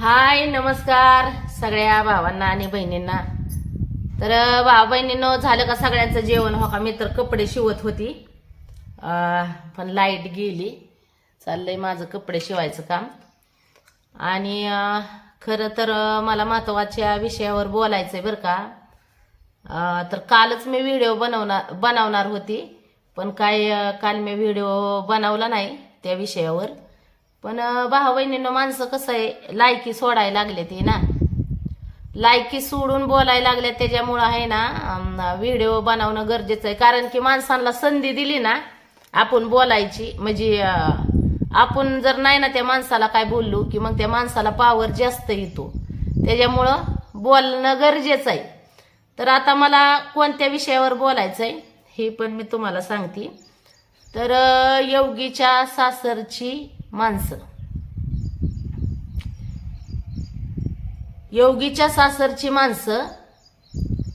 हाय नमस्कार सगळ्या भावांना आणि बहिणींना. तर भावा बहिणींनो झालं का सगळ्यांचं जेवण? हो का? मी तर कपडे शिवत होती. पण लाइट गेली. चाललंय माझं कपडे शिवायचं काम. आणि खरं तर मला महत्त्वाच्या विषयावर बोलायचं आहे बरं का. तर कालच मी व्हिडिओ बनवणार बनवणार होती. पण काय काल मी व्हिडिओ बनवला नाही त्या विषयावर. पण भाऊ बहिणीनं माणसं कसं आहे लायकी सोडायला लागले ती ना. लायकी सोडून बोलायला लागल्या त्याच्यामुळं आहे ना व्हिडिओ बनवणं गरजेचं आहे. कारण की माणसांना संधी दिली ना आपण बोलायची. म्हणजे आपण जर नाही ना त्या माणसाला काय बोललो की मग त्या माणसाला पावर जास्त येतो. त्याच्यामुळं बोलणं गरजेचं आहे. तर आता मला कोणत्या विषयावर बोलायचं आहे हे पण मी तुम्हाला सांगते. तर योगीच्या सासरची माणसं. योगीच्या सासरची माणसं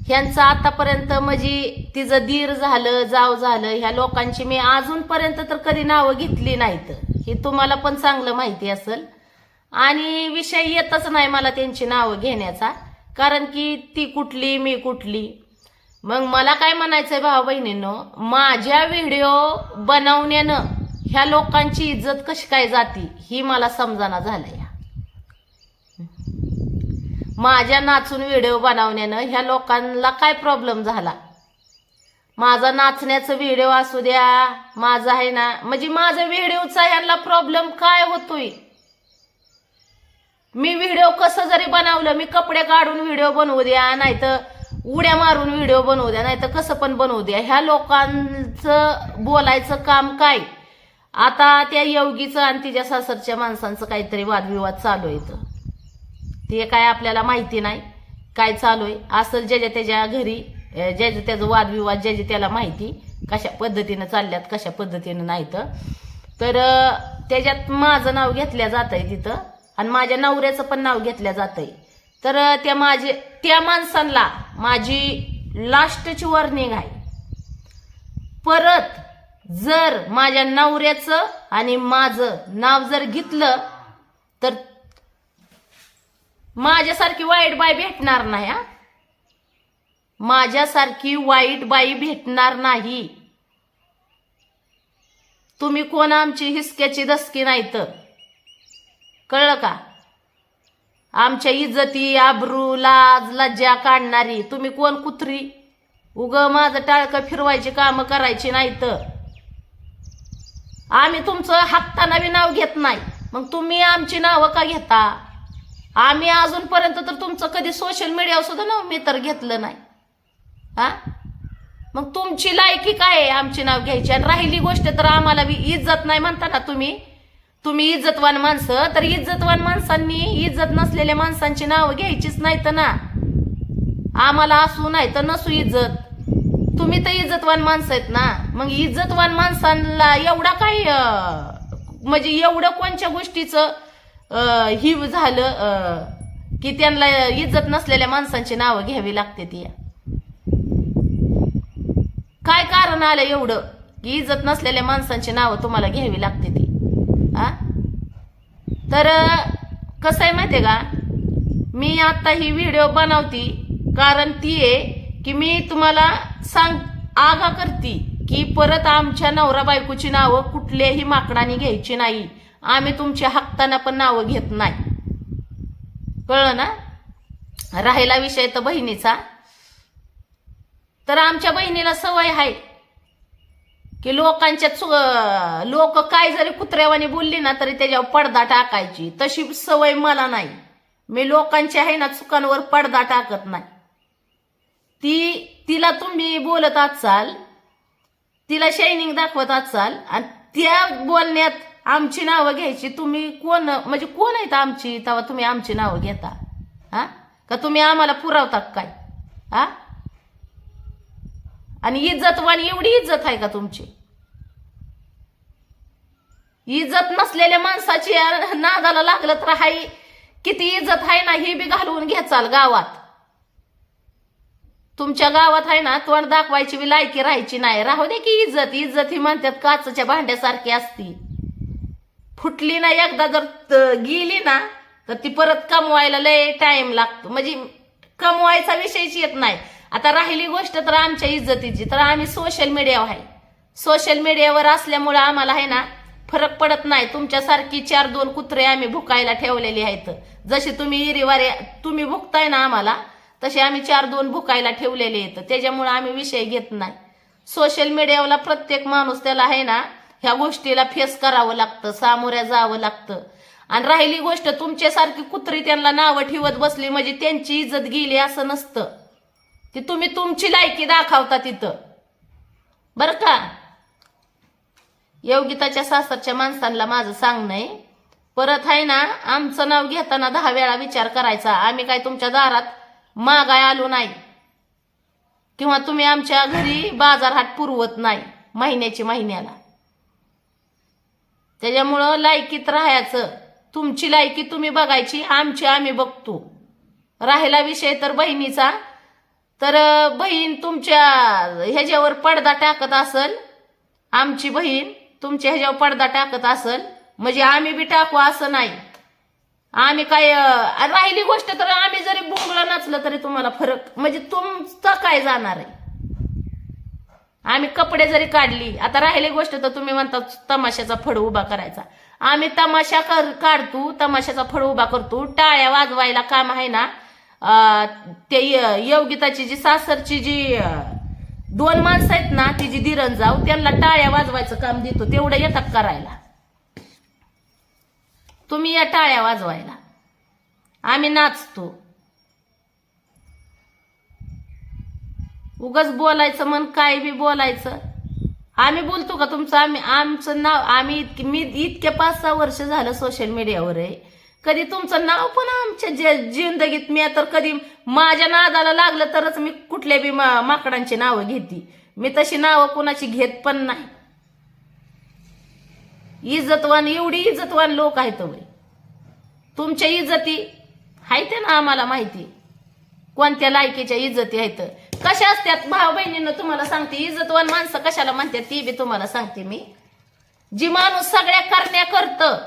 ह्यांचं आतापर्यंत म्हणजे तिचं दीर झालं जाव झालं ह्या लोकांची मी अजूनपर्यंत तर कधी नावं घेतली नाहीत. हे तुम्हाला पण चांगलं माहिती असेल. आणि विषय येतच नाही मला त्यांची नावं घेण्याचा कारण की ती कुठली मी कुठली. मग मला काय म्हणायचंय भाऊ बहिणींनो माझ्या व्हिडिओ बनवण्यानं ह्या लोकांची इज्जत कशी काय जाती ही मला समजाना झालंय माझ्या नाचून व्हिडिओ बनवण्यानं ह्या लोकांना काय प्रॉब्लेम झाला? माझा नाचण्याचं व्हिडिओ असू द्या माझा आहे ना म्हणजे माझ्या व्हिडिओचा ह्यांना प्रॉब्लेम काय होतोय? मी व्हिडिओ कसं जरी बनवलं मी कपडे काढून व्हिडिओ बनवू द्या नाहीतर उड्या मारून व्हिडिओ बनवू द्या नाहीतर कसं पण बनवू द्या. ह्या लोकांचं बोलायचं काम काय? आता त्या योगीचं आणि तिच्या सासरच्या माणसांचं काहीतरी वादविवाद चालू आहे ते काय आपल्याला माहिती नाही काय चालू आहे. असं ज्याच्या त्याच्या घरी ज्याच्या त्याचं वादविवाद ज्याच्या त्याला माहिती कशा पद्धतीनं चालल्यात कशा पद्धतीनं नाही तर त्याच्यात माझं नाव घेतल्या जात आहे तिथं आणि माझ्या नवऱ्याचं पण नाव घेतल्या जात आहे तर त्या माझे त्या माणसांना माझी लास्टची वॉर्निंग आहे. परत जर माझ्या नवऱ्याचं आणि माझं नाव जर घेतलं तर माझ्यासारखी वाईट बाई भेटणार नाही हा? माझ्यासारखी वाईट बाई भेटणार नाही. तुम्ही कोण आमची हिसक्याची दसकी नाही तर कळलं का? आमच्या इज्जती आबरू लाज लज्जा काढणारी तुम्ही कोण कुत्री? उग माझं टाळकं फिरवायची कामं करायची नाही तर आम्ही तुमचं हप्ता बी नाव घेत नाही. मग तुम्ही आमची नावं का घेता? आम्ही अजूनपर्यंत तर तुमचं कधी सोशल मीडियावर सुद्धा नाव मी तर घेतलं नाही. हा? मग तुमची लायकी काय आहे आमची नाव घ्यायची? आणि राहिली गोष्ट तर आम्हाला बी इज्जत नाही म्हणता ना तुम्ही. तुम्ही इज्जतवान माणसं तर इज्जतवान माणसांनी इज्जत नसलेल्या माणसांची नावं घ्यायचीच नाही तर ना. आम्हाला असू नाही तर नसू इज्जत. तुम्ही तर इज्जतवान माणसं आहेत ना. मग इज्जतवान माणसांना एवढा काय म्हणजे एवढं कोणत्या गोष्टीचं अं, ही झालं की त्यांना इज्जत नसलेल्या माणसांची नावं घ्यावी लागते ती. काय कारण आलं एवढं की इज्जत नसलेल्या माणसांची नावं तुम्हाला घ्यावी लागते ती? हा तर कसं आहे माहितीये का? मी आता ही व्हिडिओ बनवती कारण ती आहे की मी तुम्हाला सांग आगा करती की परत आमच्या नवरा बायकोची नावं कुठल्याही माकडाने घ्यायची नाही. आम्ही तुमच्या हक्कानं पण नावं घेत नाही. कळलं ना? राहिला विषय तर बहिणीचा. तर आमच्या बहिणीला सवय आहे की लोकांच्या चु- लोक काय जरी कुत्र्यावानी बोलली ना तरी त्याच्यावर पडदा टाकायची. तशी सवय मला नाही. मी लोकांच्या आहे ना चुकांवर पडदा टाकत नाही. ती तिला तुम्ही बोलत असाल तिला शायनिंग दाखवत असाल आणि त्या बोलण्यात आमची नावं घ्यायची तुम्ही कोण म्हणजे कोण आहेत आमची तेव्हा तुम्ही आमची नावं घेता? हा? का तुम्ही आम्हाला पुरवता काय? हा? आणि इज्जतवानी एवढी इज्जत आहे का तुमची? इज्जत नसलेल्या माणसाची नादाला लागलं तर हाय किती इज्जत आहे ना ही बी घालवून घ्याचाल गावात. तुमच्या गावात आहे ना तोंड दाखवायची बी लायकी राहायची नाही. राहू दे की इज्जत इज्जत ही म्हणतात काचच्या भांड्यासारखी असती. फुटली ना एकदा जर गेली ना तर ती परत कमवायला लय टाइम लागतो. म्हणजे कमवायचा विषयच येत नाही. आता राहिली गोष्ट तर आमच्या इज्जतीची. तर आम्ही सोशल मीडियावर आहे. सोशल मीडियावर असल्यामुळे आम्हाला आहे ना फरक पडत नाही. तुमच्यासारखी चार दोन कुत्रे आम्ही भुकायला ठेवलेली आहेत. जशी तुम्ही इरिवारे तुम्ही भुकताय ना आम्हाला तसे आम्ही चार दोन भुकायला ठेवलेले आहेत. त्याच्यामुळे आम्ही विषय घेत नाही. सोशल मीडियाला प्रत्येक माणूस त्याला आहे ना ह्या गोष्टीला फेस करावं लागतं सामोऱ्या जावं लागतं. आणि राहिली गोष्ट तुमच्यासारखी कुत्री त्यांना नावं ठेवत बसली म्हणजे त्यांची इज्जत गेली असं नसतं. ती तुम्ही तुमची लायकी दाखवता तिथं. बरं का? योगिताच्या सासरच्या माणसांना माझं सांगणं आहे. परत आहे ना आमचं नाव घेताना दहा वेळा विचार करायचा. आम्ही काय तुमच्या दारात मागाय आलो नाही. किंवा तुम्ही आमच्या घरी बाजारहाट पुरवत नाही महिन्याची महिन्याला. त्याच्यामुळं लायकीत राहायचं. तुमची लायकी तुम्ही बघायची आमची आम्ही बघतो. राहिला विषय तर बहिणीचा. तर बहीण तुमच्या ह्याच्यावर पडदा टाकत असल आमची बहीण तुमच्या ह्याच्यावर पडदा टाकत असल म्हणजे आम्ही बी टाकू असं नाही. आम्ही काय अं, राहिली गोष्ट तर आम्ही जरी बुंगला नाचलं तरी तुम्हाला फरक म्हणजे तुमचं काय जाणार आहे? आम्ही कपडे जरी काढली आता राहिली गोष्ट तर तुम्ही म्हणता तमाशाचा फड उभा करायचा. आम्ही तमाशा कर काढतो तमाशाचा फड उभा करतो टाळ्या वाजवायला काम आहे ना अं, ते य- योगिताची जी सासरची जी अं, दोन माणसं आहेत ना ती जी दिरण जाऊ त्यांना टाळ्या वाजवायचं काम देतो तेवढं येतात करायला. तुम्ही या टाळ्या वाजवायला. आम्ही नाचतो. उगाच बोलायचं मन काय बी बोलायचं. आम्ही बोलतो का तुमचं? आम्ही आमचं नाव आम्ही इतके मी इतके पाच सहा वर्ष झालं सोशल मीडियावर आहे. कधी तुमचं नाव पण आमच्या जे- जिंदगीत मी तर कधी माझ्या नादाला लागलं तरच मी कुठल्या बी मा- माकडांची नावं घेते. मी तशी नावं कुणाची घेत पण नाही. इज्जतवान एवढी इज्जतवान लोक आहेत तुमच्या इज्जती आहेत ना आम्हाला माहिती. कोणत्या लायकीच्या इज्जती आहेत? कशा असतात भाऊ बहिणींना तुम्हाला सांगते इज्जतवान माणसं कशाला म्हणतात ती बी तुम्हाला सांगते मी. जी माणूस सगळ्या करण्या करतं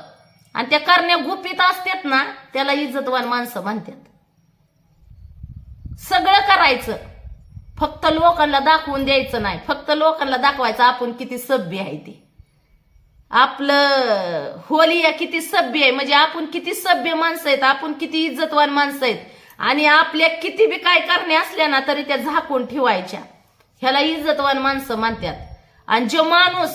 आणि त्या करण्या गुपित असतात ना त्याला इज्जतवान माणसं म्हणतात सगळं करायचं. फक्त लोकांना दाखवून द्यायचं नाही. फक्त लोकांना दाखवायचं आपण किती सभ्य आहे ते. आपलं होली या किती सभ्य आहे म्हणजे आपण किती सभ्य माणसं आहेत आपण किती इज्जतवान माणसं आहेत आणि आपल्या किती बी काय करणे असल्या ना तरी त्या झाकून ठेवायच्या. ह्याला इज्जतवान माणसं म्हणतात. आणि जो माणूस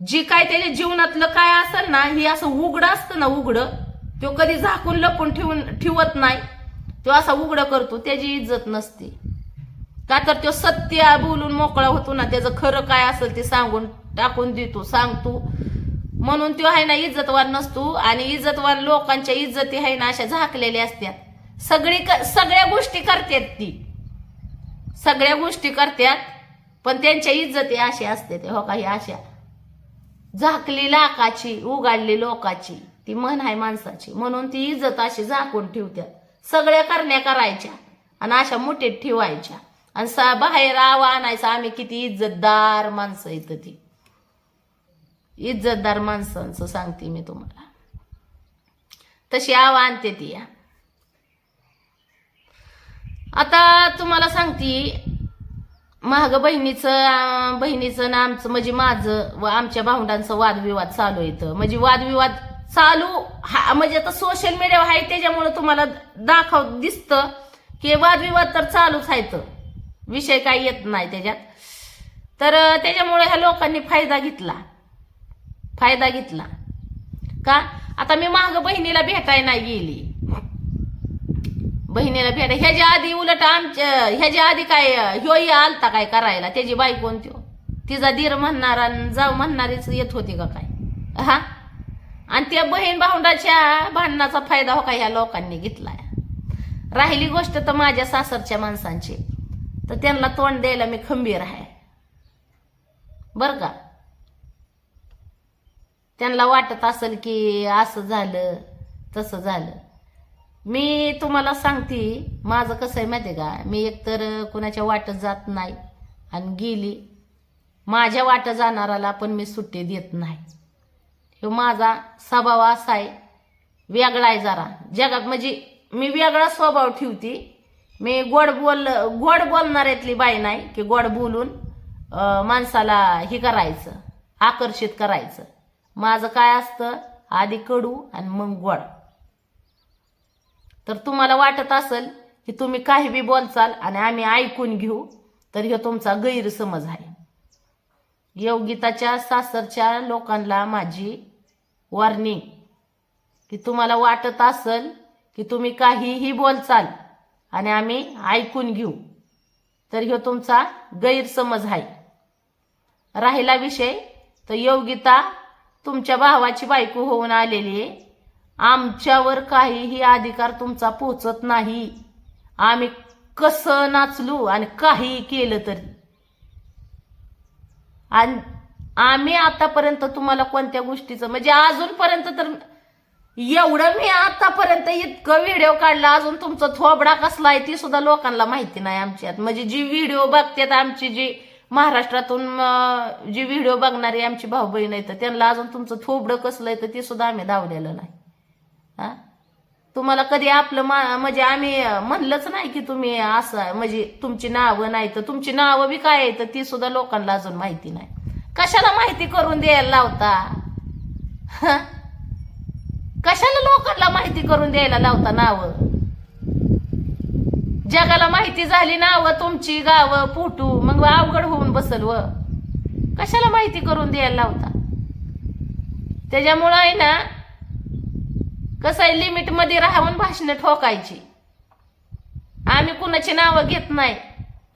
जी काय त्याच्या जीवनातलं काय असेल ना हे असं उघडं असतं ना उघडं तो कधी झाकून लपून ठेवून ठेवत नाही. तो असा उघडं करतो त्याची इज्जत नसते. का तर तो सत्य बोलून मोकळा होतो ना त्याचं खरं काय असेल ते सांगून टाकून देतो सांगतो. म्हणून तो आहे ना इज्जतवान नसतो आणि इज्जतवान लोकांच्या इज्जती आहे ना अशा झाकलेल्या असतात सगळी क- सगळ्या गोष्टी करतात ती. सगळ्या गोष्टी करतात पण त्यांच्या इज्जती अशा असते हो काही अशा. झाकली लाकाची उगाडली लोकाची ती म्हण आहे माणसाची. म्हणून ती इज्जत अशी झाकून ठेवतात सगळ्या करण्या करायच्या आणि अशा मुठीत ठेवायच्या. आणि बाहेर आवा आणायचं आम्ही किती इज्जतदार माणसं येतं ती. इज्जतदार माणसांचं सांगते मी तुम्हाला. तशी आवा आणते ती. या आता तुम्हाला सांगते महाग बहिणीचं बहिणीचं ना आमचं म्हणजे माझं व आमच्या भावंडांचं वादविवाद चालू येतं म्हणजे वादविवाद चालू हा म्हणजे आता सोशल मीडिया आहे त्याच्यामुळे तुम्हाला दाखव दिसतं की वादविवाद तर चालूच आहेत विषय काही येत नाही त्याच्यात. तर त्याच्यामुळे ह्या लोकांनी फायदा घेतला. फायदा घेतला. का? आता मी माग बहिणीला भेटाय नाही गेली. बहिणीला भेट ह्याच्या आधी उलट आमच्या ह्याच्या आधी काय ह्योही आलता काय करायला? त्याची बाई कोणत्यो तिचा दीर म्हणणार आणि जाऊ म्हणणारीच येत होती का काय? हा? आणि त्या बहीण भावंडाच्या भांडणाचा फायदा हो का ह्या लोकांनी घेतलाय? राहिली गोष्ट तर माझ्या सासरच्या माणसांची. तर त्यांना तोंड द्यायला मी खंबीर आहे. बर का? त्यांना वाटत असेल की असं झालं तसं झालं. मी तुम्हाला सांगते माझं कसं आहे माहिती आहे का? मी एकतर कुणाच्या वाटत जात नाही आणि गेली. माझ्या वाटं जाणाराला पण मी सुट्टी देत नाही. ह्यो माझा स्वभाव असा आहे वेगळा आहे जरा. जगात म्हणजे मी वेगळा स्वभाव ठेवती. मी गोड बोल गोड बोलणाऱ्यातली बाई नाही की गोड बोलून माणसाला हे करायचं आकर्षित करायचं. माझं काय असतं? आधी कडू आणि मग गोड. तर तुम्हाला वाटत असेल की तुम्ही काही बी बोलचाल आणि आम्ही ऐकून घेऊ तर हे तुमचा गैरसमज आहे. योगिताच्या सासरच्या लोकांना माझी वॉर्निंग की तुम्हाला वाटत असेल की तुम्ही काहीही बोलचाल आणि आम्ही ऐकून घेऊ तर ह्यो तुमचा गैरसमज आहे. राहिला विषय तर योगिता तुमच्या भावाची बायको होऊन आलेली आहे. आमच्यावर काहीही अधिकार तुमचा पोचत नाही. आम्ही कसं नाचलू आणि काहीही केलं तरी? आणि आम्ही आतापर्यंत तुम्हाला कोणत्या गोष्टीचं म्हणजे अजूनपर्यंत तर एवढं मी आतापर्यंत इतकं व्हिडिओ काढला अजून तुमचा थोबडा कसला आहे ती सुद्धा लोकांना माहिती नाही आमच्यात. म्हणजे जी व्हिडिओ बघतात आमची जी महाराष्ट्रातून जी व्हिडिओ बघणारी आमची भाऊ बहीण आहेत त्यांना अजून तुमचं थोबडं कसलं आहे तर ते सुद्धा आम्ही दावलेलं नाही. हा? तुम्हाला कधी आपलं मा म्हणजे आम्ही म्हणलंच नाही की तुम्ही असं म्हणजे तुमची नावं नाही तर तुमची नावं बी काय आहे तर ती सुद्धा लोकांना अजून माहिती नाही. कशाला माहिती करून द्यायला लावता? कशाला लोकांना माहिती करून द्यायला लावता नावं? जगाला माहिती झाली नावं तुमची गावं पोटू मग अवघड होऊन बसल व. कशाला माहिती करून द्यायला लावता? त्याच्यामुळं आहे ना कसं आहे लिमिटमध्ये राहून भाषणं ठोकायची. आम्ही कुणाची नावं घेत नाही.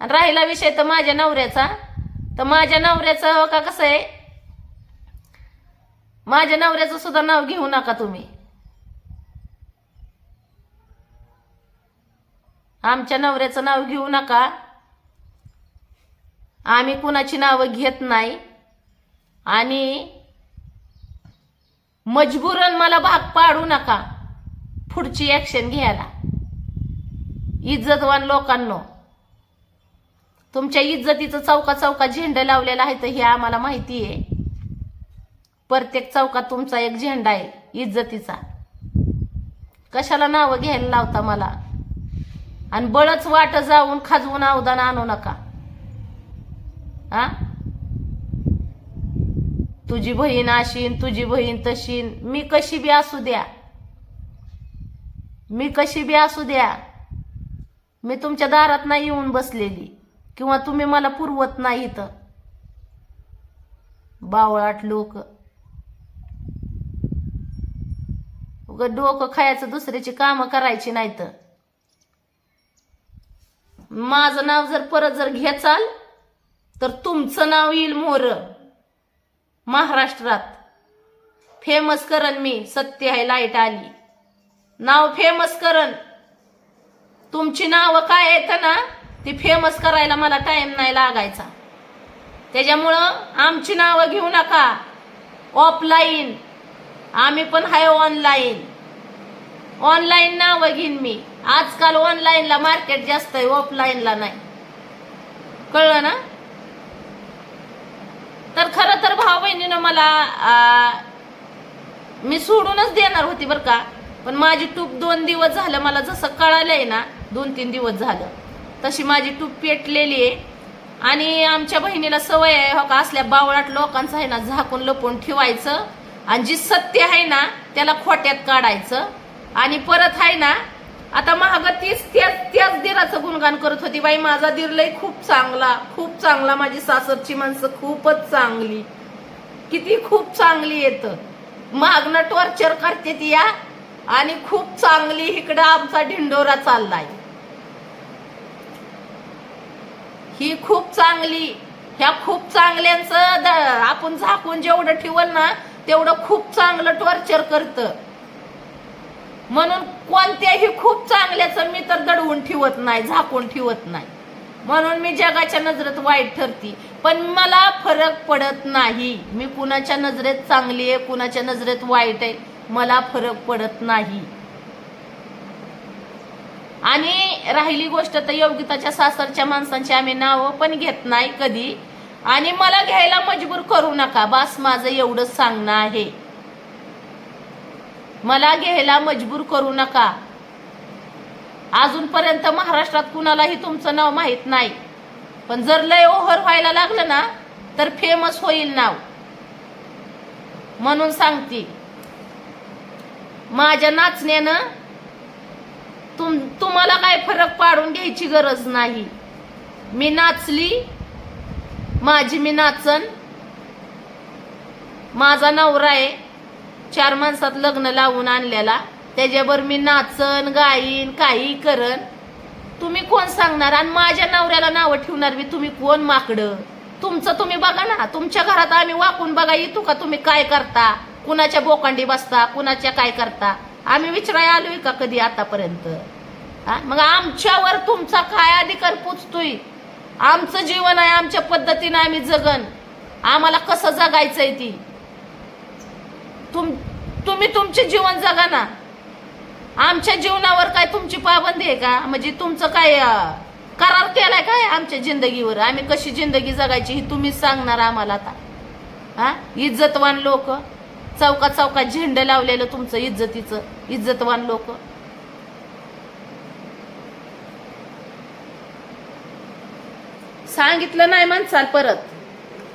आणि राहिला विषय तर माझ्या नवऱ्याचा. तर माझ्या नवऱ्याचं का कसं आहे? माझ्या नवऱ्याचं सुद्धा नाव घेऊ नका तुम्ही. आमच्या नवऱ्याचं नाव घेऊ नका. आम्ही कुणाची नावं घेत नाही. आणि मजबूरन मला भाग पाडू नका. पुढची ॲक्शन घ्यायला. इज्जतवान लोकांनो तुमच्या इज्जतीचं चौका चौका झेंडा लावलेला आहे तर हे आम्हाला माहिती आहे. प्रत्येक चौकात तुमचा एक झेंडा आहे इज्जतीचा. कशाला नावं घ्यायला लावता मला? आणि बळच वाट जाऊन खाजवून अवदान आणू नका. हा? तुझी बहीण अशीन तुझी बहीण तशीन. मी कशी बी असू द्या. मी कशी बी असू द्या. मी तुमच्या दारात नाही येऊन बसलेली किंवा तुम्ही मला पुरवत नाही तर बावळाट लोक. उग डोकं खायचं दुसऱ्याची कामं करायची नाही तर माझं नाव जर परत जर घेचाल तर तुमचं नाव येईल मोर. महाराष्ट्रात. फेमस करण मी सत्य आहे लाइट आली. नाव फेमस करन तुमची नावं काय येत ना ती फेमस करायला मला टाईम नाही लागायचा. त्याच्यामुळं आमची नावं घेऊ नका. ऑफलाईन आम्ही पण आहे ऑनलाईन ऑनलाईन नावं घेईन मी. आजकाल ऑनलाईनला मार्केट जास्त आहे ऑफलाईनला नाही. कळलं ना? तर खरं तर भाऊ बहिणीनं मला आ, मी सोडूनच देणार होती बरं का. पण माझी टूप दोन दिवस झालं मला जसं कळालंय ना दोन तीन दिवस झालं तशी माझी टूप पेटलेली आहे. आणि आमच्या बहिणीला सवय आहे हो का असल्या बावळाट लोकांचं आहे ना झाकून लपून ठेवायचं. आणि जी सत्य आहे ना त्याला खोट्यात काढायचं. आणि परत आहे ना आता महाग तीच त्याच त्याच दिराचं गुणगान करत होती. बाई माझा दीर लय खूप चांगला खूप चांगला. माझी सासरची माणसं खूपच चांगली. किती खूप चांगली येत. मागणं टॉर्चर करते ती या. आणि खूप चांगली इकडं आमचा ढिंडोरा चाललाय. ही खूप चांगली ह्या खूप चांगल्यांचं आपण झाकून जेवढं ठेवल ना तेवढं खूप चांगलं टॉर्चर करतं. म्हणून कोणत्याही खूप चांगल्याचं मी तर दडवून ठेवत नाही झाकून ठेवत नाही. म्हणून मी जगाच्या नजरेत वाईट ठरती पण मला फरक पडत नाही. मी कुणाच्या नजरेत चांगली आहे कुणाच्या नजरेत वाईट आहे मला फरक पडत नाही. आणि राहिली गोष्ट तर योगिताच्या सासरच्या माणसांची आम्ही नावं पण घेत नाही कधी. आणि मला घ्यायला मजबूर करू नका बास माझं एवढंच सांगणं आहे. मला घ्यायला मजबूर करू नका. अजूनपर्यंत महाराष्ट्रात कुणालाही तुमचं नाव माहीत नाही. पण जर लय ओव्हर व्हायला लागलं ना तर फेमस होईल नाव. म्हणून सांगते माझ्या नाचण्यानं तुम तुम्हाला काय फरक पाडून घ्यायची गरज नाही. मी नाचली माझी मी नाचन माझा नवरा आहे. चार माणसात लग्न लावून आणलेला. त्याच्यावर मी नाचन गाईन काही करन. तुम्ही कोण सांगणार? आणि माझ्या नवऱ्याला नावं ठेवणार मी तुम्ही कोण माकडं? तुमचं तुम्ही बघा ना. तुमच्या घरात आम्ही वाकून बघा येतो का तुम्ही काय करता? कुणाच्या बोकांडी बसता? कुणाच्या काय करता? आम्ही विचाराय आलोय का कधी आतापर्यंत? हा? मग आमच्यावर तुमचा काय अधिकार पोचतोय आमचं जीवन आहे आमच्या पद्धतीनं आम्ही जगन. आम्हाला कसं जगायचंय ती? तुम तुम्ही तुमचे जीवन जगा ना. आमच्या जीवनावर काय तुमची पाबंदी आहे का? म्हणजे तुमचं काय करार केलाय काय आमच्या जिंदगीवर? आम्ही कशी जिंदगी जगायची ही तुम्हीच सांगणार आम्हाला आता. हा? इज्जतवान लोक. चौका चौकात झेंड लावलेलं तुमचं इज्जतीचं इज्जतवान लोक. सांगितलं नाही माणसाल परत.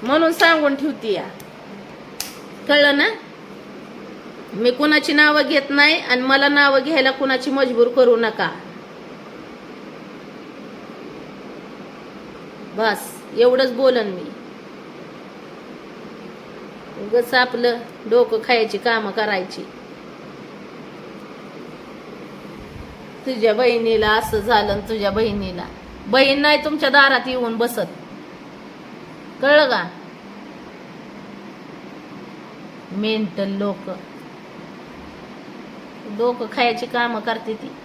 म्हणून सांगून ठेवती या कळलं ना? मी कुणाची नावं घेत नाही आणि मला नावं घ्यायला कुणाची मजबूर करू नका. बस एवढंच बोलन मी. उगच आपलं डोकं खायची कामं करायची. तुझ्या बहिणीला असं झालं आणि तुझ्या बहिणीला. बहीण नाही तुमच्या दारात येऊन बसत. कळलं का? मेंटल लोक. डोकं खायची कामं करते ती.